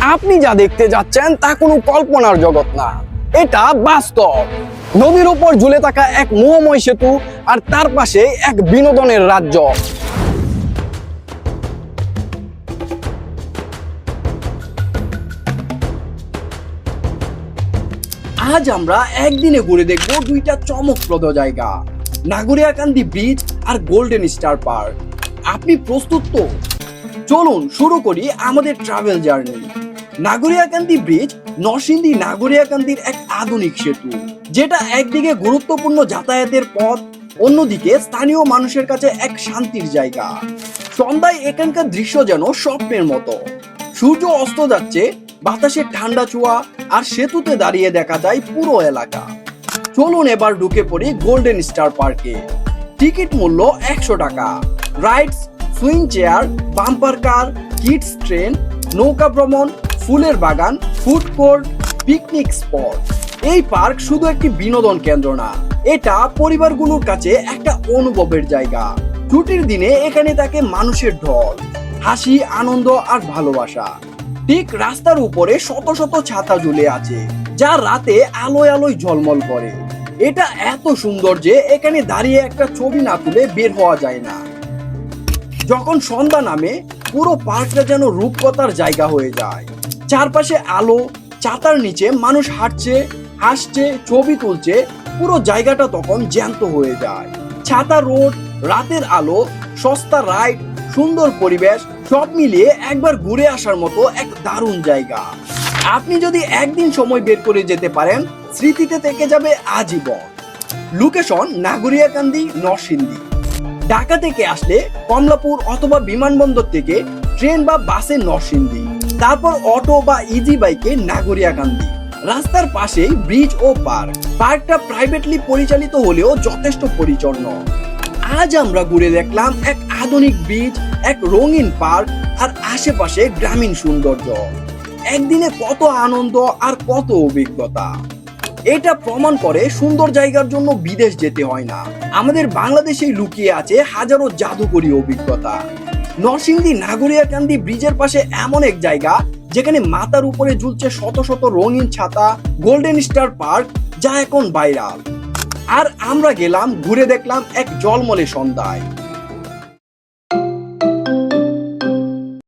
আপনি যা দেখতে যাচ্ছেন তা কোনো কল্পনার জগৎ না। এটা বাস্তব। নদীর উপর ঝুলে থাকা এক মোহময় সেতু আর তার পাশে এক বিনোদনের রাজ্য। আজ আমরা একদিনে ঘুরে দেখব দুইটা চমকপ্রদ জায়গা। নাগরিয়াকান্দি ব্রিজ আর গোল্ডেন স্টার পার্ক। আপনি প্রস্তুত তো? চলুন শুরু করি আমাদের travel journey. Nagariakandi bridge Narsingdi নাগরিয়াকান্দির এক আধুনিক সেতু, যেটা একদিকে গুরুত্বপূর্ণ যাতায়াতের পথ, অন্যদিকে স্থানীয় মানুষের কাছে এক শান্তির জায়গা। সন্ধ্যায় এখানকার দৃশ্য যেন স্বপ্নের মতো। সূর্য অস্ত যাচ্ছে, বাতাসে ঠান্ডা ছোঁয়া, আর সেতুতে দাঁড়িয়ে দেখা যায় পুরো এলাকা। চলুন এবার ঢুকে পড়ি গোল্ডেন স্টার পার্কে টিকিট মূল্য একশো টাকা। Rides, swing chair, bumper car, kids train, নৌকা ভ্রমণ ফুলের বাগান, ফুড কোর্ট, পিকনিক স্পট। এই পার্ক শুধু একটি বিনোদন কেন্দ্র না, এটা পরিবারগুলোর কাছে একটা অনুভবের জায়গা। ছুটির দিনে এখানে থাকে মানুষের ঢল, হাসি, আনন্দ আর ভালোবাসা। ঠিক রাস্তার উপরে শত শত ছাতা ঝুলে আছে, যা রাতে আলোয় আলোয় ঝলমল করে। এটা এত সুন্দর যে এখানে দাঁড়িয়ে একটা ছবি না তুলে বের হওয়া যায় না। যখন সন্ধ্যা নামে, পুরো পার্কটা যেন রূপকথার জায়গা হয়ে যায়। চারপাশে আলো চাতার নিচে মানুষ হাঁটছে, হাসছে, ছবি তুলছে, পুরো জায়গাটা তখন জ্যান্ত হয়ে যায়। ছাতা রোড, রাতের আলো, সস্তা রাইড, সুন্দর পরিবেশ, সব মিলিয়ে একবার ঘুরে আসার মতো এক দারুণ জায়গা। আপনি যদি একদিন সময় বের করে যেতে পারেন, স্মৃতিতে থেকে যাবে আজীবন। লোকেশন নাগরিয়াকান্দি, নরসিংদী। ঢাকা থেকে আসলে কমলাপুর অথবা বিমানবন্দর থেকে ট্রেন বা বাসে নরসিংদী। তারপর অটো বা ইজি বাইকে নাগরিয়াকান্দি রাস্তার পাশেই ব্রিজ ও পার্ক পার্কটা প্রাইভেটলি পরিচালিত হলেও যথেষ্ট পরিচ্ছন্ন। আজ আমরা ঘুরে দেখলাম এক আধুনিক ব্রিজ এক রঙিন পার্ক আর আশেপাশে গ্রামীণ সৌন্দর্য। একদিনে কত আনন্দ আর কত অভিজ্ঞতা। এটা প্রমাণ করে সুন্দর জায়গার জন্য বিদেশ যেতে হয় না। আমাদের বাংলাদেশেই লুকিয়ে আছে হাজারো জাদুকরী অভিজ্ঞতা। নরসিংদী নাগরিয়া নাগরিয়াকান্দি ব্রিজের পাশে এমন এক জায়গা যেখানে মাথার উপরে ঝুলছে শত শত রঙিন ছাতা গোল্ডেন স্টার পার্ক যা এখন ভাইরাল আর আমরা গেলাম, ঘুরে দেখলাম এক জলমলে সন্ধ্যায়।